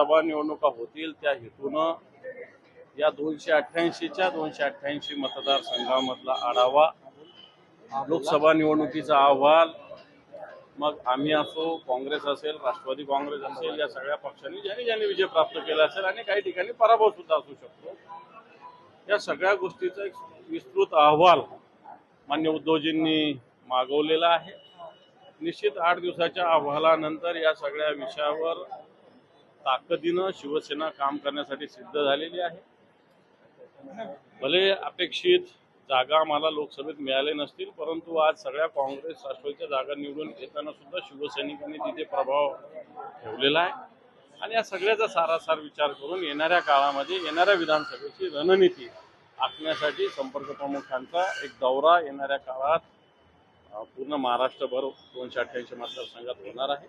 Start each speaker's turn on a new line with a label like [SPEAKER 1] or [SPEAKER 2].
[SPEAKER 1] सभा निवडणुका होतील त्या हेतूनं या दोनशे अठ्ठ्याऐंशीच्या दोनशे अठ्ठ्याऐंशी मतदारसंघामधला आढावा लोकसभा निवडणुकीचा अहवाल मग आम्ही असो काँग्रेस असेल राष्ट्रवादी काँग्रेस असेल या सगळ्या पक्षांनी ज्यांनी ज्यांनी विजय प्राप्त केला असेल आणि काही ठिकाणी पराभव सुद्धा असू शकतो. या सगळ्या गोष्टीचा एक विस्तृत अहवाल मान्य उद्धवजींनी मागवलेला आहे. निश्चित आठ दिवसाच्या अहवालानंतर या सगळ्या विषयावर ताकदीनं शिवसेना काम करण्यासाठी सिद्ध झालेली आहे. भले अपेक्षित जागा आम्हाला लोकसभेत मिळाले नसतील परंतु आज सगळ्या काँग्रेस राष्ट्रवादीच्या जागा निवडून येताना सुद्धा शिवसैनिकांनी तिथे प्रभाव ठेवलेला आहे. आणि या सगळ्याचा सारासार विचार करून येणाऱ्या काळामध्ये येणाऱ्या विधानसभेची रणनीती आखण्यासाठी संपर्क प्रमुखांचा एक दौरा येणाऱ्या काळात पूर्ण महाराष्ट्रभर दोनशे अठ्ठ्याऐंशी मतदारसंघात होणार आहे.